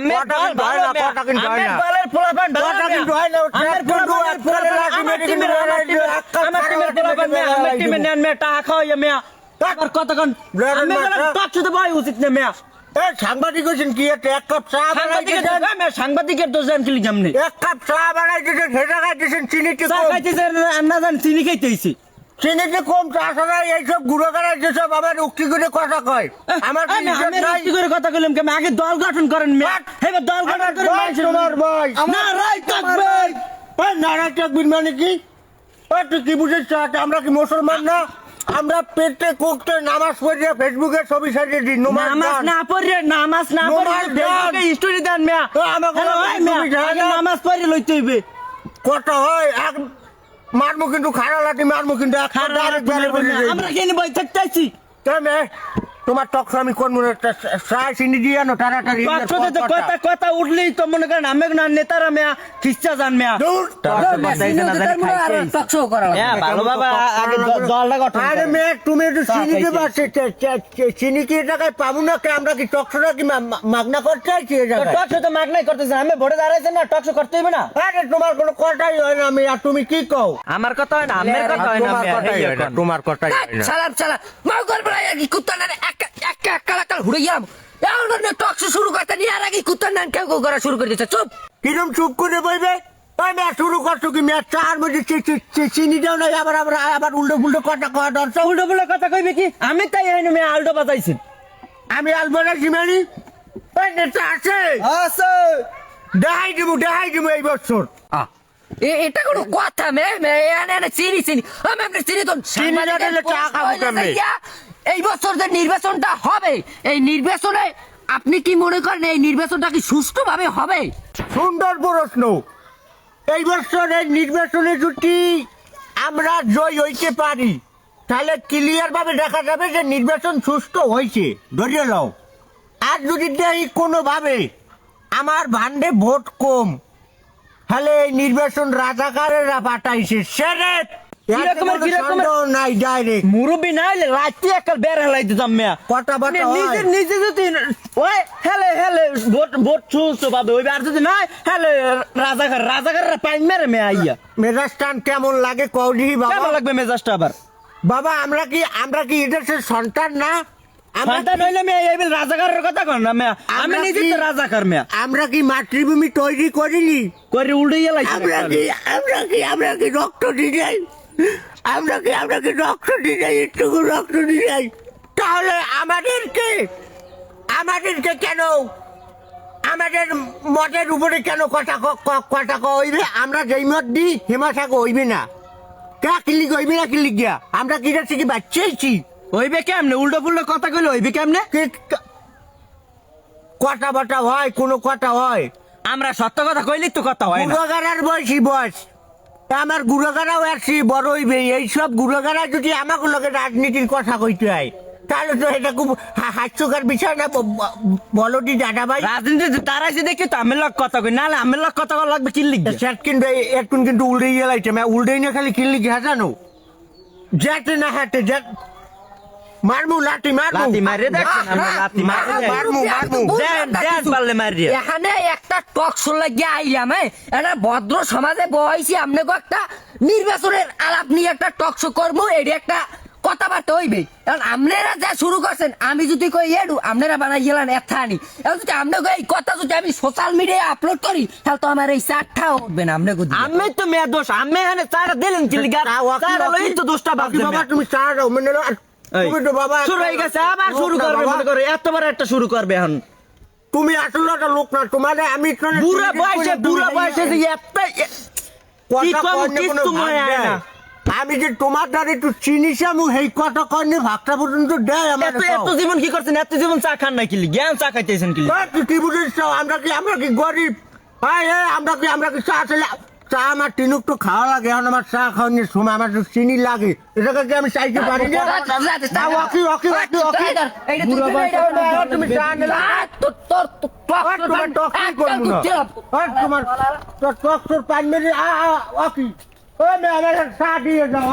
আমের কথা দল কিন্তু ভালো না, মেয়া। কথা কিন্তু আমের না। দলের পোলাপান ভালো কথা মেয়া। কিন্তু না, আমের ট্রাক পোলাপানের কিন্তু পোলাপান, এক কাপ আমার লাঠি টিমের, মেরে আমার দিবে, টিমের, আমার টিমের পোলাপান মেরে আমার টিমের নেন মেয়া, টাকা খাওয়াইয়া মেয়া। আবার কতক্ষণ আমি বললাম, তোর সাথে বয় উচিত না মেয়া সাংবাদিক হয়েছেন কি একটা এক কাপ চা সাংবাদিকের দোষ, সাংবাদিকের আমি এক কাপ চা বানাইতেছেন সেটা খাইতেছেন চিনিতে চা কম না জানি চিনি খাইতেছি চিনিতে কম চা ছাড়া এইসব গুঁড়ো করার যেসব আমার উক্তি করে কথা কয়। আমার কি করে কথা কইলাম কেমন? আগে দল গঠন করেন এবার দল গঠন করে মানুষের- তোমার বয়স। না রাই থাকবে ওই নারাজ থাকবিন মানে কি? ওই তুই কি বুঝিস চাচা, আমরা কি মুসলমান না? আমরা পেটে কোকতে নামাজ পড়িয়ে ফেসবুকে ছবি সাজিয়ে দিই। নমাজ না পড়ে নামাজ না পড়ে নামাজ ফেসবুকে। স্টোরি দেন মেয়া। আমাকে? নামাজ পড়ে লইতে হইবে। কত হয়? এক মারমু কিন্তু খারা লাঠি মারমু কিন্তু। আমরা কেন বই থাকতে আছি কেমনে? তোমার টক আমি কোন মনে সাই চিনি দিয়ে আনো তাড়াতাড়ি কথা কথা উঠলেই তো মনে করেন আমি না নেতারা মেয়া খিস্তা জান মেয়া দূর হ্যাঁ ভালো বাবা আগে দ- দলটা গঠন আরে। মেয়ে তুমি একটু চিনি খাইছে। দেবা সে- সে- সে- সে- চিনি কি টাকায় পাবো না কে? আমরা কি টকশোটা কি মাগনা করতে চাইছি এ তো জায়গায়? টকশো তো মাগনাই করতেছেন আমি ভোটে দাঁড়াইছেন না টকশো করতে হইবে না। আরে তোমার কোনো কথাই হয় না আমি আর তুমি কি কও? আমার কথা হয় না আমার কথা হয় না তোমার কথাই হয় না তোমার কথাই হয় না। সালাম সালাম। বড় কি কুত্তা না এক এক এক কালা কাল হুড়ে যাম এখন না টক শুরু করতে নিয়ে আর আগে কুত্তা না কেউ কেউ করা শুরু করে দিচ্ছে চুপ। কিরম চুপ করে বইবে ওই শুরু করছ কি ম্যাচ চার মধ্যে চি- চি- চি- চিনি দাও না আবার আবার আবার উল্টো পুল্টো কথা কয়া দর্শক উল্টো পুল্টো কথা কইবে কি? আমি তাই আলটো আমি সিমানি? আছে। আছে। দেখাই দিব দেখাই দিব এই বছর। এ এটা কোনো কথা মে মে এনে এনে চিনি চিনি। আমি আপনি চিনি তো চিনি না চা খাব কেমনে? এই বছর যে নির্বাচনটা হবে, এই নির্বাচনে আপনি কি মনে করেন এই নির্বাচনটা কি সুষ্ঠুভাবে হবে? সুন্দর প্রশ্ন। এই বছর এই নির্বাচনে যদি আমরা জয় হইতে পারি। তাহলে ক্লিয়ার ভাবে দেখা যাবে যে নির্বাচন সুষ্ঠু হয়েছে ধরিয়ে নাও। আর যদি দেখি কোনোভাবে, আমার ভান্ডে ভোট কম। তাহলে এই নির্বাচন রাজাকারেরা পাঠাইছে। সেরে কিরকমের- কিরকমের- নাই ডাইরেক্ট মুরব্বী না হইলে রাত্রি একটা বের হেলাই দিতাম মেয়া। নিজে নিজে যদি ওই হেলে হেলে ভোট ভোট সুস্থ পাবে ওই আর যদি নাই হেলে রাজাকার রাজাকাররা পাইন মেরে মেয়া আইয়া। মেজাজটান কেমন লাগে কৌলি বাবা। কেমন লাগবে মেজাজটা আবার? বাবা আমরা কি আমরা কি সে সন্তান না? আমরা কি- মাতৃভূমি তৈরি করিনি? করে উল্টে গেলাইছি আমরা কি আমরা কি আমরা কি রক্ত দিয়ে আমরা কি আমরা কি রক্ত দিয়ে যাই? একটু রক্ত দিয়ে যাই। তাহলে আমাদেরকে আমাদেরকে কেন আমাদের মদের উপরে কেন কথা ক- ক- কথা কইবে আমরা যেই মত দিই হেমাশাকে হইবে না। কা কিলিক হইবে না কিলিক গিয়া আমরা কি যাচ্ছি কি বাচ্চাইছি হইবে কেমনে? উল্টো পুল্টো কথা কইলে হইবে কেমনে? কথা বটা হয় কোনো কথা হয়। আমরা সত্য কথা কইলেই তো কথা হয় না। বয়সী বয়স। আমার গুড়াগাড়াও আসছি বড় হইবে এইসব গুড়াগাড়া যদি আমাকে লোকে রাজনীতির কথা কইতে হয় তাহলে তো এটা খুব হাস্যকর বিষয় না ব- ব- বলো দি দাদা ভাই রাজনীতি তারাইছে দেখি তো আমি লোক কথা কই। নাহলে আমি লোক কথা লাগবে কি লিখবে? সেট কিন্তু এখন কিন্তু উল্টে গেলাইছে মা উল্টেই না খালি কিনলি হাজানো যেতে না হাতে যা মারমু লাঠি মারমু। লাথি মারে লাথি মারে মারমু, মারমু। দেন মারিয়া এখানে একটা টক শো লাগিয়ে আইলাম হ্যাঁ? একটা ভদ্র সমাজে বয়সী আপনাকে একটা নির্বাচনের আলাপ নিয়ে একটা টক শো করব এটি একটা কথাবার্তা হইবে। কারণ আপনারা যা শুরু করছেন আমি যদি কই এডু আপনারা বানাই গেলেন এথানি। এখন যদি আপনাকে এই কথা যদি আমি সোশ্যাল মিডিয়ায় আপলোড করি তাহলে তো আমার এই চারটা উঠবে না আপনাকে। আমি তো মেয়া দোষ আমি এখানে চারা দিলেন লিগা তা দোষটা বাবা তুমি মেনে নাও। বাবা শুরু হয়ে গেছে আবার শুরু করবে। মনে করে এত বড় একটা শুরু করবে এখন। তুমি আসলে একটা লোক না। তোমার আমি বুড়া বয়সে বুড়া বয়সে যে এত। আমি যে তোমার দ্বারা একটু চিনিস আমি সেই কথা কইনি ভাগটা পর্যন্ত দেয় আমার এত জীবন কি করছেন? এত জীবন চা খান না কিলি জ্ঞান চা খাইতেছেন কি বুঝিস আমরা কি আমরা কি গরিব? আমরা কি আমরা কি চা চা আমার টিনুক তো খাওয়া লাগে এখন আমার চা খাওয়ানোর সময় আমার তো চিনি লাগে। এটাকে কি আমি চাইতে পারি না? ওকি ওকি ওকি ওকি এইটা বয়সে তুমি চা নিলে তোর- তোর- তোর- তোর- আর তোমার টক কি করব না? তোমার তোর টক তোর পান মেরে আ আ ওকি ও আমার চা দিয়ে যাও